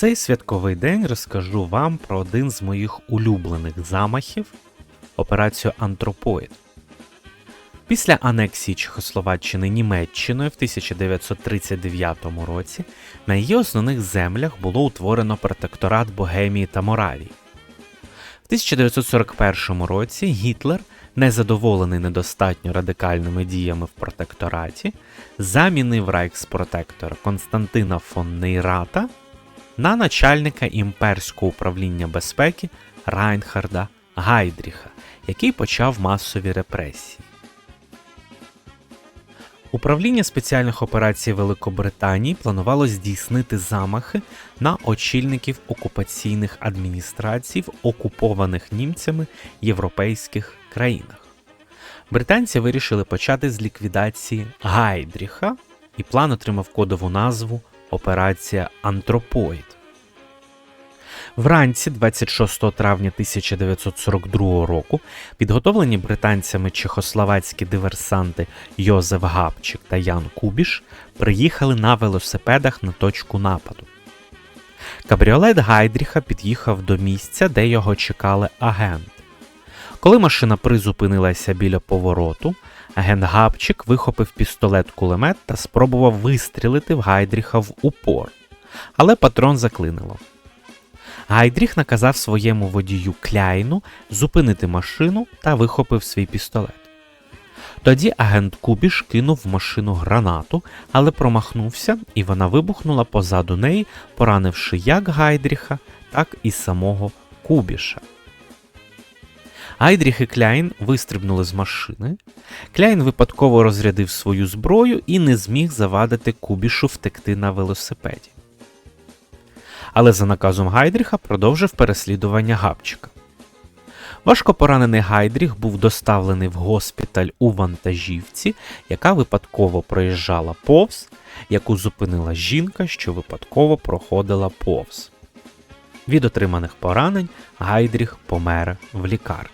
цей святковий день розкажу вам про один з моїх улюблених замахів операцію Антропоїд. Після анексії Чехословаччини Німеччиною в 1939 році на її основних землях було утворено протекторат Богемії та Моравії. В 1941 році Гітлер, незадоволений недостатньо радикальними діями в протектораті, замінив рейхспротектора Константина фон Нейрата на начальника імперського управління безпеки Райнхарда Гайдріха, який почав масові репресії. Управління спеціальних операцій Великобританії планувало здійснити замахи на очільників окупаційних адміністрацій в окупованих німцями європейських країнах. Британці вирішили почати з ліквідації Гайдріха, і план отримав кодову назву Операція Антропоїд. Вранці 26 травня 1942 року підготовлені британцями чехословацькі диверсанти Йозеф Габчик та Ян Кубіш приїхали на велосипедах на точку нападу. Кабріолет Гайдріха під'їхав до місця, де його чекали агенти. Коли машина призупинилася біля повороту, агент Габчик вихопив пістолет-кулемет та спробував вистрілити в Гайдріха в упор, але патрон заклинило. Гайдріх наказав своєму водію Кляйну зупинити машину та вихопив свій пістолет. Тоді агент Кубіш кинув в машину гранату, але промахнувся, і вона вибухнула позаду неї, поранивши як Гайдріха, так і самого Кубіша. Гайдріх і Кляйн вистрибнули з машини. Кляйн випадково розрядив свою зброю і не зміг завадити Кубішу втекти на велосипеді але за наказом Гайдріха продовжив переслідування Габчика. Важко поранений Гайдріх був доставлений в госпіталь у вантажівці, яка випадково проїжджала повз, яку зупинила жінка, що випадково проходила повз. Від отриманих поранень Гайдріх помер в лікарні.